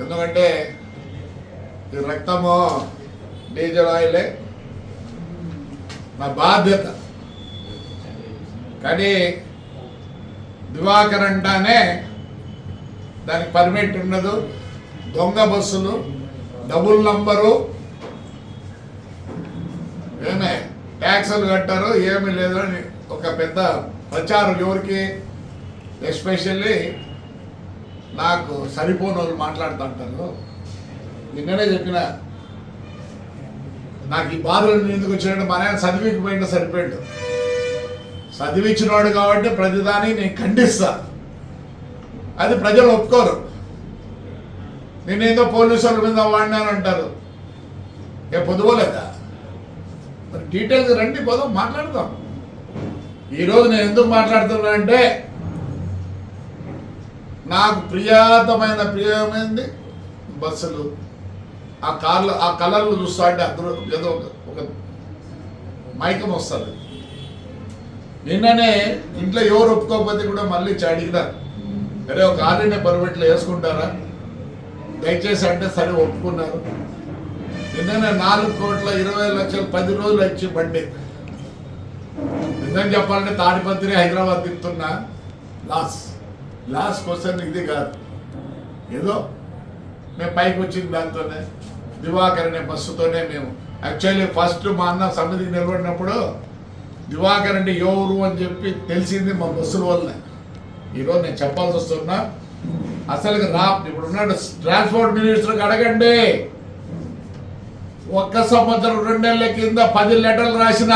ఎందుకంటే ఈ రక్తము డీజిల్ ఆయిలే. నా బాధ్యత. కానీ దివాకర్ అంటానే దానికి పర్మిట్ ఉండదు. దొంగ బస్సులు డబుల్ నంబరు. ఏమే ట్యాక్సులు కట్టారు ఏమీ లేదు అని ఒక పెద్ద ప్రచారం ఎవరికి? ఎస్పెషల్లీ నాకు సరిపోని వాళ్ళు మాట్లాడుతుంటారు నిన్ననే చెప్పిన నాకు ఈ బాధలు ఎందుకు వచ్చినట్టు మా నాయన చదివికపోయినా సరిపోయాడు. చదివించినవాడు కాబట్టి ప్రతిదాన్ని నేను ఖండిస్తా. అది ప్రజలు ఒప్పుకోరు. నేనేదో పోలీసుల వాళ్ళ మీద వాడినాను అంటారు. ఏ పొదువలేదా మరి డీటెయిల్స్ రండి పోదాం మాట్లాడదాం. ఈరోజు నేను ఎందుకు మాట్లాడుతున్నానంటే అంటే నాకు ప్రియాతమైన ప్రియమైనది బస్సులు. ఆ కార్లు ఆ కలర్లు చూస్తా అంటే అందరూ ఏదో ఒక ఒక మైకం వస్తుంది. నిన్ననే ఇంట్లో ఎవరు ఒప్పుకోకపోతే కూడా మళ్ళీ ఇచ్చి అరే ఒక ఆర్డీనే పర్మిట్లో వేసుకుంటారా? దయచేసి అంటే సరే ఒప్పుకున్నారు. నిన్ననే నాలుగు కోట్ల ఇరవై లక్షలు పది రోజులు వచ్చి బండి. నిజం చెప్పాలంటే తాడిపత్రి హైదరాబాద్ తిప్పుతున్నా. లాస్. లాస్ట్ క్వశ్చన్ ఇది కాదు. ఏదో మేము పైకి వచ్చింది దాంతోనే దివాకర్ అనే బస్సుతోనే మేము. యాక్చువల్లీ ఫస్ట్ మా అన్న సమితికి నిలబడినప్పుడు దివాకర్ అంటే ఎవరు అని చెప్పి తెలిసింది మా బస్సుల వల్లనే. ఈరోజు నేను చెప్పాల్సి వస్తున్నా అసలు రా ఇప్పుడు ఉన్నాడు ట్రాన్స్పోర్ట్ మినిస్టర్కి అడగండి. ఒక్క సంవత్సరం రెండేళ్ళ కింద పది లెటర్లు రాసిన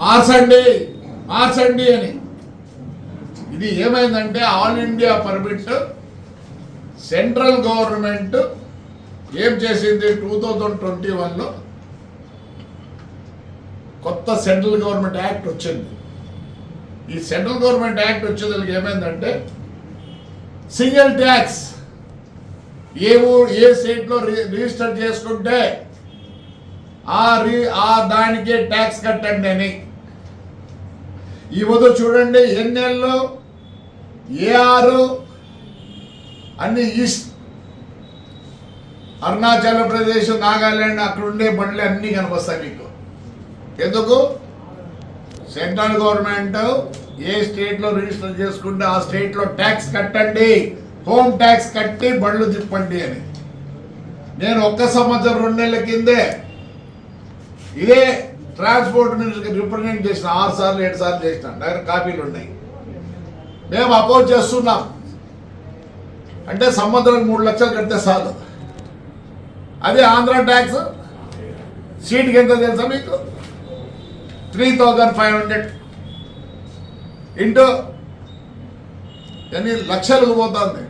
మార్చండి మార్చండి అని. ఇది ఏమైందంటే all India permit central government ఏం చేసింది టూ థౌజండ్ ట్వంటీ వన్లో కొత్త సెంట్రల్ గవర్నమెంట్ యాక్ట్ వచ్చింది. ఈ సెంట్రల్ గవర్నమెంట్ యాక్ట్ వచ్చేదానికి ఏమైందంటే సింగిల్ ట్యాక్స్ ఏ ఊరు ఏ స్టేట్లో రి- రిజిస్టర్ చేసుకుంటే ఆ రి ఆ దానికే ట్యాక్స్ కట్టండి అని. ఈ వద్ద చూడండి ఎన్నెళ్ళు ఏఆర్ అన్ని ఈస్ట్. అరుణాచల్ ప్రదేశ్ నాగాలాండ్ అక్కడ ఉండే బండ్లు అన్నీ కనిపిస్తాయి మీకు. ఎందుకు? సెంట్రల్ గవర్నమెంట్ ఏ స్టేట్లో రిజిస్టర్ చేసుకుంటే ఆ స్టేట్లో ట్యాక్స్ కట్టండి. హోమ్ ట్యాక్స్ కట్టి బండ్లు తిప్పండి అని. నేను ఒక్క సంవత్సరం రెండు నెలల కిందే ఇదే ట్రాన్స్పోర్ట్ మినిస్టర్కి రిప్రజెంట్ చేసిన ఆరు సార్లు ఏడు సార్లు చేసిన. దగ్గర కాపీలు ఉన్నాయి. మేము అపోజ్ చేస్తున్నాం. అంటే సంవత్సరానికి మూడు లక్షలు కడితే చాలు. అదే ఆంధ్ర ట్యాక్స్. సీట్కి ఎంత తెలుసా మీకు? Three thousand five hundred. Into ఎన్ని లక్షలకు పోతుంది?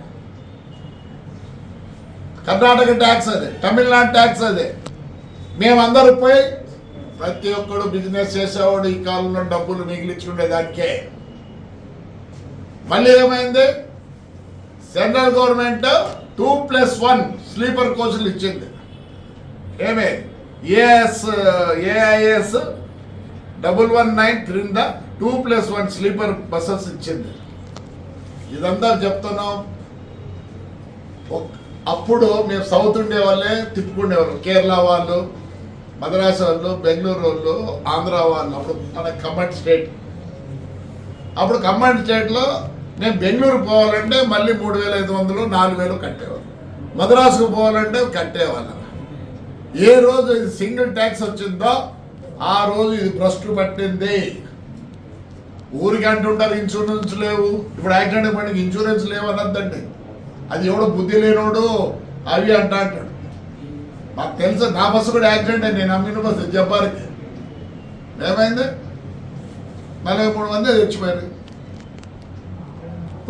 కర్ణాటక ట్యాక్స్ అదే తమిళనాడు ట్యాక్స్ అదే. మేమందరూ పోయి ప్రతి ఒక్కడు బిజినెస్ చేసేవాడు ఈ కాలంలో డబ్బులు మిగిలించుకునే దానికే మళ్ళీ ఏమైంది? Central government two plus one sleeper కోచ్లు ఇచ్చింది. ఏమే? AS AIS double one nine క్రింద two plus one sleeper buses ఇచ్చింది. ఇదంతా చెప్తున్నాం. అప్పుడు మేము సౌత్ ఉండే వాళ్ళే తిప్పుకుండేవాళ్ళు. కేరళ వాళ్ళు మద్రాసు వాళ్ళు బెంగళూరు వాళ్ళు ఆంధ్ర వాళ్ళు. అప్పుడు మన ఖమ్మం స్టేట్. అప్పుడు ఖమ్మం స్టేట్లో నేను బెంగళూరు పోవాలంటే మళ్ళీ మూడు వేల ఐదు వందలు నాలుగు వేలు కట్టేవాళ్ళు. మద్రాసుకు పోవాలంటే కట్టేవాళ్ళం. ఏ రోజు ఇది సింగిల్ ట్యాక్స్ వచ్చిందో ఆ రోజు ఇది భ్రష్టు పట్టింది. ఊరికి అంటుంటారు ఇన్సూరెన్స్ లేవు. ఇప్పుడు యాక్సిడెంట్ పడికి ఇన్సూరెన్స్ లేవు అనద్దండి అది ఎవడో బుద్ధి లేనోడు అవి అంటా అంటాడు. మాకు తెలుసు నా బస్సు కూడా యాక్సిడెంట్ అయింది నేను అమ్మిన బస్సు జబ్బార్కి. ఏమైంది? నలభై మూడు మంది చచ్చిపోయారు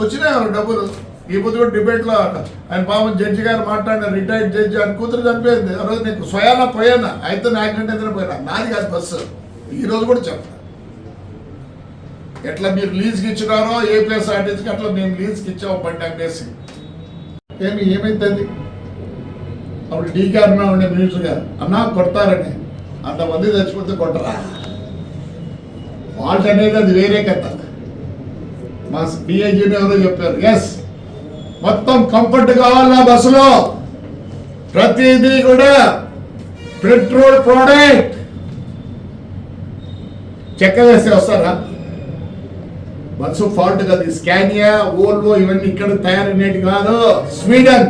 వచ్చినాయి డబ్బులు? ఈ పొద్దు కూడా డిబేట్లో ఆయన పాపం జడ్జి గారు మాట్లాడిన రిటైర్డ్ జడ్జి అని కూతురు చనిపోయింది ఆ రోజు నీకు స్వయానా పోయానా? అయితే యాక్సిడెంట్ అయితే పోయినా? నాది కాదు బస్సు ఈ రోజు కూడా చెప్తా ఎట్లా మీరు లీజ్కి ఇచ్చినారో ఏ ప్లేస్ ఆర్టీసీకి అట్లా మేము లీజ్కి ఇచ్చాము బండి అనేసి. ఏమి ఏమైతుంది అప్పుడు డీకే అన్నా ఉండే మినిస్టర్ గారు అన్నా కొడతారని. అంతమంది చచ్చిపోతే కొట్టరా? ఫాల్ట్ అనేది అది వేరే కథ. మా డిఐజీని ఎవరో చెప్పారు. ఎస్ మొత్తం కంఫర్ట్ కావాలా బస్సులో ప్రతిదీ కూడా పెట్రోల్ ప్రోడక్ట్ చెక్క వేస్తే వస్తారా? బస్సు ఫాల్ట్ కాదు ఈ స్కానియా ఓల్వో ఇవన్నీ ఇక్కడ తయారైనవి కాదు. స్వీడన్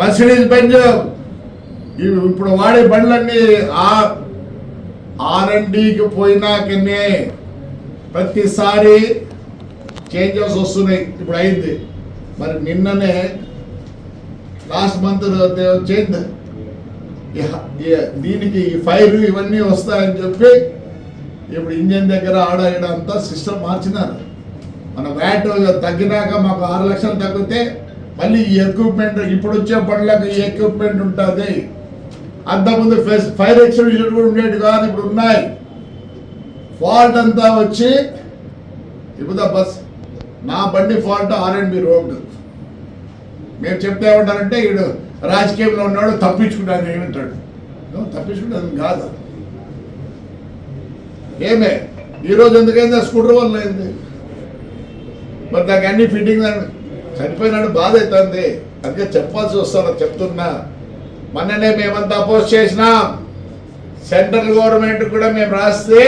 మర్సిడీస్ బెంజ్ ఇప్పుడు వాడే బండ్లన్నీ ఆ ఆర్ఎండికి పోయినాకనే ప్రతిసారి చేంజెస్ వస్తున్నాయి. ఇప్పుడు అయింది. మరి నిన్ననే లాస్ట్ మంత్ చేంజ్. దీనికి ఈ ఫైర్ ఇవన్నీ వస్తాయని చెప్పి ఇప్పుడు ఇంజన్ దగ్గర ఆడ అంతా సిస్టమ్ మార్చినారు. మన వ్యాట్ తగ్గినాక మాకు ఆరు లక్షలు తగ్గితే మళ్ళీ ఈ ఎక్విప్మెంట్ ఇప్పుడు వచ్చే పనులకు ఈ ఎక్విప్మెంట్ ఉంటుంది. అంతకుముందు ఫైర్ ఎక్స్టింగ్విషర్ కూడా ఉండేది కాదు ఇప్పుడు ఉన్నాయి. ఫాల్ట్ అంతా వచ్చి ఇప్పుడు బస్ నా బండి fault R and B road. మేము చెప్తే ఏమంటారంటే ఈడు రాజకీయంలో ఉన్నాడు తప్పించుకుంటాను ఏమంటాడు తప్పించుకుంటాను కాదు. ఏమే? ఈరోజు ఎందుకైంది? ఆ స్కూటర్ వల్ల అయింది. మరి నాకు అన్ని ఫిట్టింగ్ చనిపోయినాడు బాధ అవుతుంది. అందుకే చెప్పాల్సి వస్తాను చెప్తున్నా. మొన్ననే మేమంతా అపోజ్ చేసినాం. సెంట్రల్ గవర్నమెంట్ కూడా మేము రాస్తే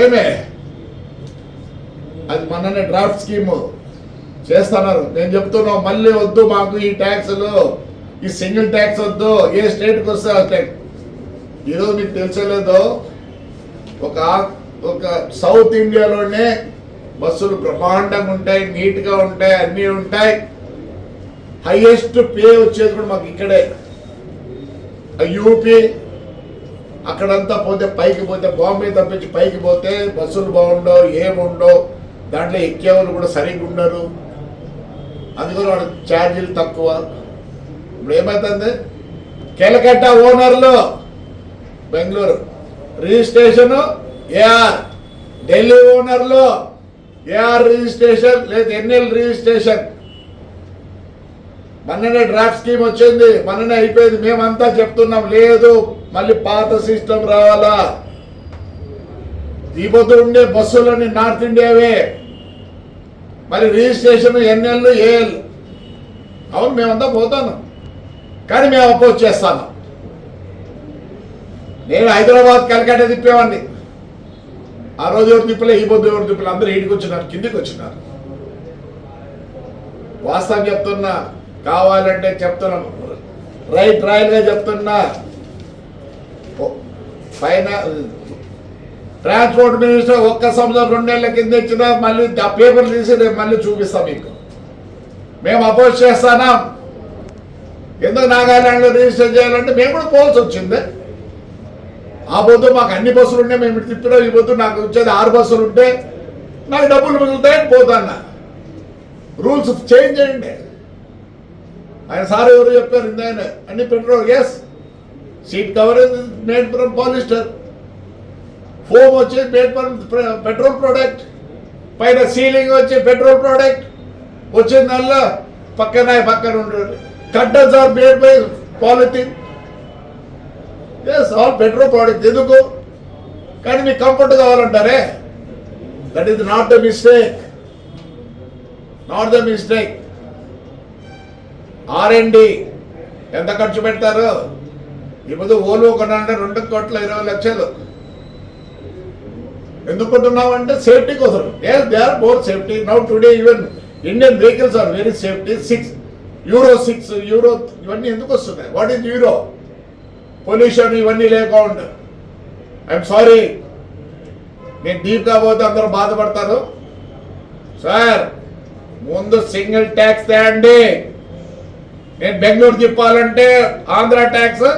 ఏమే? అది మొన్ననే డ్రాఫ్ట్ స్కీమ్. చేస్తున్నారు. నేను చెప్తున్నా మళ్ళీ వద్దు మాకు ఈ ట్యాక్స్లు. ఈ సింగిల్ ట్యాక్స్ వద్దు. ఏ స్టేట్కి వస్తే ఆ ట్యాక్స్ ఈరోజు మీకు తెలిసలేదో ఒక ఒక సౌత్ ఇండియాలోనే బస్సులు బ్రహ్మాండంగా ఉంటాయి నీట్గా ఉంటాయి అన్నీ ఉంటాయి. హైయెస్ట్ పే వచ్చేది కూడా మాకు ఇక్కడే. యూపీ అక్కడంతా పోతే పైకి పోతే బాంబే తప్పించి పైకి పోతే బస్సులు బాగుండవు ఏముండవు. దాంట్లో ఎక్కేవాళ్ళు కూడా సరిగ్గా ఉండరు. అందుకని వాడు ఛార్జీలు తక్కువ. ఇప్పుడు ఏమవుతుంది కెలకట్ట ఓనర్లు బెంగళూరు. Registration AR. ఢిల్లీ ఓనర్లు ఏఆర్ రిజిస్ట్రేషన్ లేదా ఎన్ఎల్ రిజిస్ట్రేషన్. మొన్ననే డ్రాఫ్ట్ స్కీమ్ వచ్చింది మొన్ననే అయిపోయింది మేమంతా చెప్తున్నాం లేదు మళ్ళీ పాత సిస్టమ్ రావాలా. ఈ పొద్దు ఉండే బస్సులన్నీ నార్త్ ఇండియావే. మరి రిజిస్ట్రేషన్ ఎన్ఎల్ ఏఎల్ అవును మేమంతా పోతాను. కానీ మేము అపోజ్ చేస్తాను. నేను హైదరాబాద్ కలకట్ట తిప్పేవాడిని. ఆ రోజు ఎవరు తిప్పలే ఈ పొద్దు ఎవరు తిప్పలే అందరూ ఇంటికి వచ్చినారు కిందికి వచ్చినారు. వాస్తవం చెప్తున్నా కావాలంటే చెప్తున్నాను రైట్ రాయల్గా చెప్తున్నా. పైన ట్రాన్స్పోర్ట్ మినిస్టర్ ఒక్క సంవత్సరం రెండేళ్ళ కింద ఇచ్చిన మళ్ళీ ఆ పేపర్ తీసి రేపు మళ్ళీ చూపిస్తాం మీకు. మేము అపోజ్ చేస్తానా ఎందుకు నాగాలాండ్లో రిజిస్టర్ చేయాలంటే మేము కూడా పోవాల్సి వచ్చింది. ఆ పొద్దు మాకు అన్ని బస్సులు ఉంటే మేము తిప్పినాం ఈ పొద్దు నాకు వచ్చేది ఆరు బస్సులు ఉంటే నాకు డబ్బులు మిగులుతాయని పోతాన్నా. రూల్స్ చేంజ్ చేయండి. ఆయన సార్ ఎవరు చెప్పారు ఇందాయన అన్ని petrol yes seat coverage made from polyester foam వచ్చి మేడ్ పెట్రోల్ ప్రోడక్ట్ పైన సీలింగ్ వచ్చి పెట్రోల్ ప్రోడక్ట్ వచ్చిందల్లా పక్కన పక్కన ఉండేది cutters are made by polythene yes all petrol product ఎందుకు? కానీ మీకు comfort కావాలంటారే? That is not the mistake not the mistake R and D ఎంత ఖర్చు పెడతారు? ఇప్పుడు ఓలో కొనాలంటే రెండు కోట్ల ఇరవై లక్షలు. ఎందుకుంటున్నావు అంటే సేఫ్టీ కోసం. Yes they are more safety now today even Indian vehicles are very safety six euro six euro ఇవన్నీ ఎందుకు వస్తున్నాయి? వాట్ ఈస్ యూరో పొల్యూషన్ ఇవన్నీ లేకుండా. ఐఎమ్ సారీ నేను డీప్ పోతే అందరూ బాధపడతారు. సార్ ముందు సింగిల్ ట్యాక్స్ తేయండి. నేను బెంగళూరు తిప్పాలంటే ఆంధ్ర ట్యాక్స్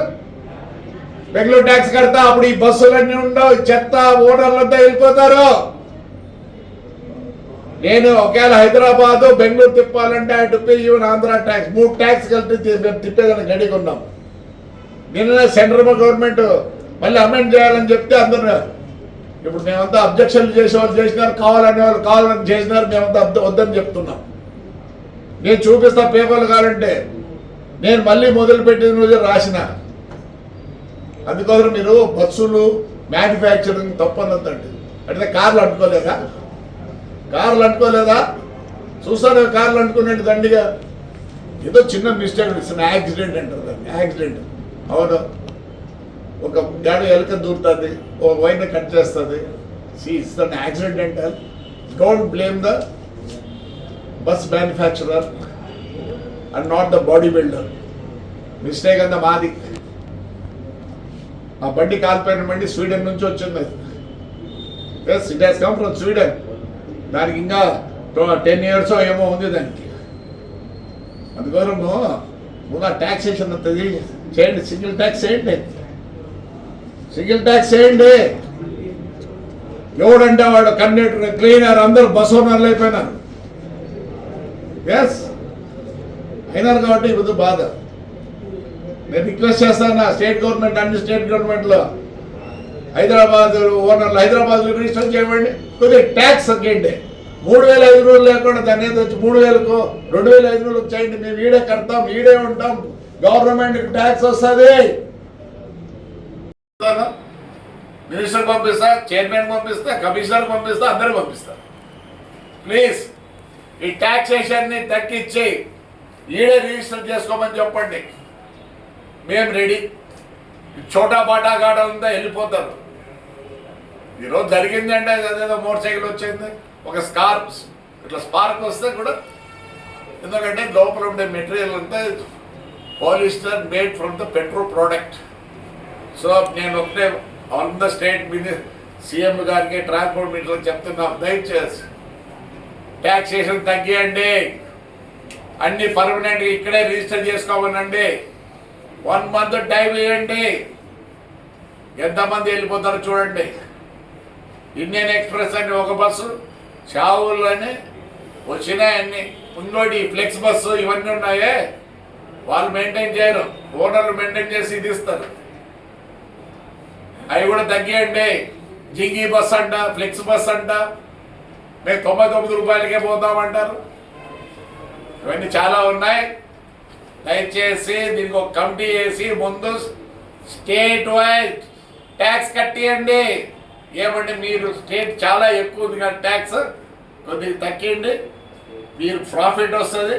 బెంగళూరు ట్యాక్స్ కడతా అప్పుడు ఈ బస్సులన్నీ ఉండవు. చెత్త ఓనర్లంతా వెళ్ళిపోతారు. నేను ఒకవేళ హైదరాబాద్ బెంగళూరు తిప్పాలంటే ఐ టు ఈవెన్ ఆంధ్ర ట్యాక్స్. మూడు ట్యాక్స్ కలిపి మేము తిప్పేదాన్ని గడికి ఉన్నాం నిన్న సెంట్రల్ గవర్నమెంట్ మళ్ళీ అమెండ్ చేయాలని చెప్తే అందరు ఇప్పుడు మేమంతా అబ్జెక్షన్లు చేసేవాళ్ళు చేసినారు కావాలనే వాళ్ళు కావాలని చేసినారు మేమంతా వద్దని చెప్తున్నాం. నేను చూపిస్తా పేపర్లు కావాలంటే నేను మళ్ళీ మొదలు పెట్టిన రోజు రాసిన. అందుకోసం మీరు బస్సులు మ్యానుఫ్యాక్చరింగ్ తప్పనొద్దండి అంటే కార్లు అంటుకోలేదా? కార్లు అంటుకోలేదా? చూసాను కార్లు అనుకున్నట్టు దండిగా? ఏదో చిన్న మిస్టేక్ చిన్న యాక్సిడెంట్ అంటారు దాన్ని. యాక్సిడెంట్ అవును. ఒక గాడి ఎలక దూరుతుంది ఒక వైన్ కట్ చేస్తుంది. సి ఇట్స్ యాక్సిడెంట్ అంటారు. Don't blame the bus manufacturer and not the body builder mistake అంతా మాది. ఆ బండి కాలిపోయిన బండి స్వీడన్ నుంచి వచ్చింది. Yes it has come from Sweden దానికి ఇంకా టెన్ ఇయర్స్ ఏమో ఉంది దానికి. అందుకోసము ముందు ట్యాక్సేషన్ వస్తుంది చేయండి. సింగిల్ ట్యాక్స్ చేయండి. సింగిల్ ట్యాక్స్ చేయండి. ఎవడంటే వాడు కండక్టర్ క్లీనర్ అందరూ బస్ ఓనర్లు అయిపోయినారు. ఎస్ అయినారు కాబట్టి ఇప్పుడు బాధ. నేను రిక్వెస్ట్ చేస్తాను? స్టేట్ గవర్నమెంట్ అన్ని స్టేట్ గవర్నమెంట్లో హైదరాబాద్ ఓనర్లు హైదరాబాద్ రిజిస్టర్ చేయమండి. కొద్దిగా ట్యాక్స్ తగ్గండి. మూడు వేల ఐదు రోజులు లేకుండా దాన్ని ఏదో వచ్చి మూడు వేలకు రెండు వేల ఐదు రోజులకు చేయండి మేము ఈడే కడతాం ఈడే ఉంటాం. గవర్నమెంట్కి ట్యాక్స్ వస్తుంది. మినిస్టర్ పంపిస్తా చైర్మన్ పంపిస్తా కమిషనర్ పంపిస్తా అందరూ పంపిస్తా. ప్లీజ్ ఈ ట్యాక్సేషన్ని తగ్గించి ఈడే రిజిస్టర్ చేసుకోమని చెప్పండి. మేము రెడీ. చోటా బాటా గాడంతా వెళ్ళిపోతారు. ఈరోజు జరిగింది అంటే అదేదో మోటార్ సైకిల్ వచ్చింది ఒక స్కార్ప్ ఇట్లా స్పార్క్ వస్తే కూడా ఎందుకంటే లోపల ఉండే మెటీరియల్ అంతా polyester made from the petrol product. So నేను ఒకటే ఆన్ ద స్టేట్ మీద సీఎం గారికి ట్రాన్స్పోర్ట్ మినిస్టర్ చెప్తున్నా దయచేసి ట్యాక్సేషన్ తగ్గియండి. అన్ని పర్మనెంట్గా ఇక్కడే రిజిస్టర్ చేసుకోమనండి. వన్ మంత్ టైం ఇవ్వండి. ఎంతమంది వెళ్ళిపోతారో చూడండి. ఇండియన్ ఎక్స్ప్రెస్ అని ఒక బస్సు చావులని వచ్చినాయన్ని ఇంకోటి ఫ్లెక్స్ బస్సు ఇవన్నీ ఉన్నాయే. వాళ్ళు మెయింటైన్ చేయరు. ఓనర్లు మెయింటైన్ చేసి ఇది ఇస్తారు. అవి కూడా తగ్గేయండి. జింగి బస్ అంట ఫ్లెక్స్ బస్ అంట. మేము తొంభై తొమ్మిది రూపాయలకే పోతామంటారు. ఇవన్నీ చాలా ఉన్నాయి. దయచేసి దీనికి ఒక కమిటీ వేసి ముందు స్టేట్ వైజ్ ట్యాక్స్ కట్టియండి. ఏమంటే మీరు స్టేట్ చాలా ఎక్కువ ఉంది కానీ ట్యాక్స్ కొద్దిగా తక్కియండి మీరు ప్రాఫిట్ వస్తుంది.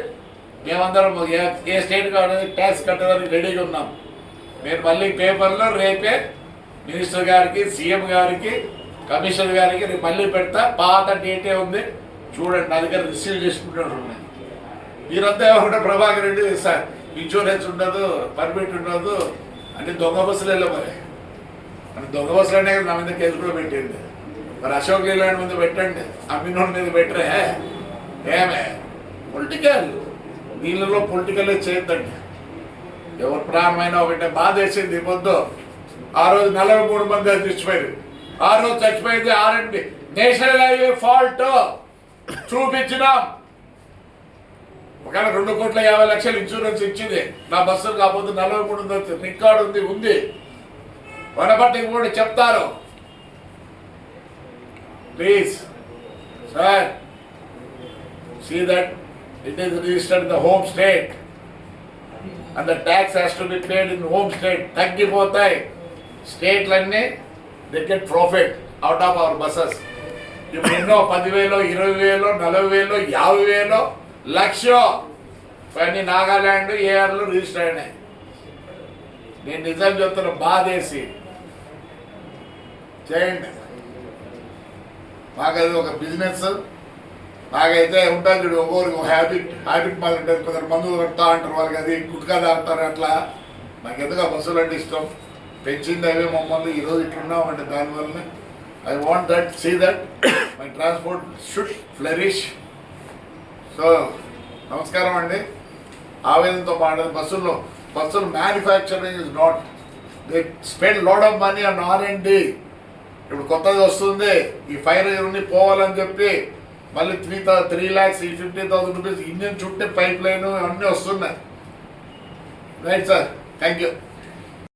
మేమందరం ఏ- స్టేట్ కావాలి ట్యాక్స్ కట్టడానికి రెడీగా ఉన్నాం. నేను మళ్ళీ పేపర్లో రేపే మినిస్టర్ గారికి సీఎం గారికి కమిషనర్ గారికి రేపు మళ్ళీ పెడతా. పాత డేటే ఉంది. చూడండి నా దగ్గర రిసీవ్ చేసుకుంటున్నాడు మీరంతా ఒకటే ప్రభాకర్ రెడ్డి సార్. ఇన్సూరెన్స్ ఉండదు పర్మిట్ ఉండదు. అంటే దొంగ బస్సులు మరి. దొంగ బస్సులు అనే నా మీద కేసు కూడా పెట్టింది మరి అశోక్ లీలాండ్ మీద పెట్టండి. అమ్మినోడి మీద పెట్టరే. ఏమే? పొలిటికల్ నీళ్ళలో పొలిటికల్ చేయొద్దండి. ఎవరు ప్రాణమైనా ఒకటే బాధ వేసింది పొద్దు. ఆ రోజు నలభై మూడు మంది చచ్చిపోయారు. ఆ రోజు చచ్చిపోయింది ఆరండి నేషనల్ హైవే ఫాల్ట్ చూపించినాం. ఒకవేళ రెండు కోట్ల యాభై లక్షలు ఇన్సూరెన్స్ ఇచ్చింది నా బస్సు కాకపోతే నలభై మూడు ఉంది రికార్డు ఉంది ఉంది. వనపట్టి కూడా చెప్తారు. Please sir see that it is registered the home state and the tax has to be paid in home state తగ్గిపోతాయి. స్టేట్లన్నీ they get profit out of our buses ఇప్పుడు ఎన్నో పదివేలో ఇరవై వేలో నలభై వేలో యాభై వేలు లక్ష. ఇవన్నీ నాగాల్యాండ్ ఏఆర్లు రిజిస్టర్ అయినాయి. నేను నిజం చెప్తున్న బాధేసి చేయండి. మాకు అది ఒక బిజినెస్. నాకైతే ఉంటుంది చూడు ఒక్కొరికి ఒక హ్యాబిట్ హ్యాబిట్ మళ్ళీ ఉంటుంది. కొందరు మందులు కడతా అంటారు వాళ్ళకి అది గుట్కా తాగుతారు అట్లా. నాకు ఎందుకు ఆ బస్సులు అంటే ఇష్టం? పెంచింది అవే మమ్మల్ని ఈరోజు ఇట్లున్నాం అంటే దానివల్ల I want that see that my transport should flourish so నమస్కారం అండి. ఆవేదనతో మాట్లాడే బస్సుల్లో బస్సులు manufacturing is not they spend load of money and R and D ఇప్పుడు కొత్తది వస్తుంది. ఈ ఫైర్ ఇవన్నీ పోవాలని చెప్పి మళ్ళీ త్రీ థౌ త్రీ ల్యాక్స్ ఈ ఫిఫ్టీ థౌసండ్ రూపీస్ ఇంజన్ చుట్టే పైప్ లైన్ అన్నీ వస్తున్నాయి. Right sir thank you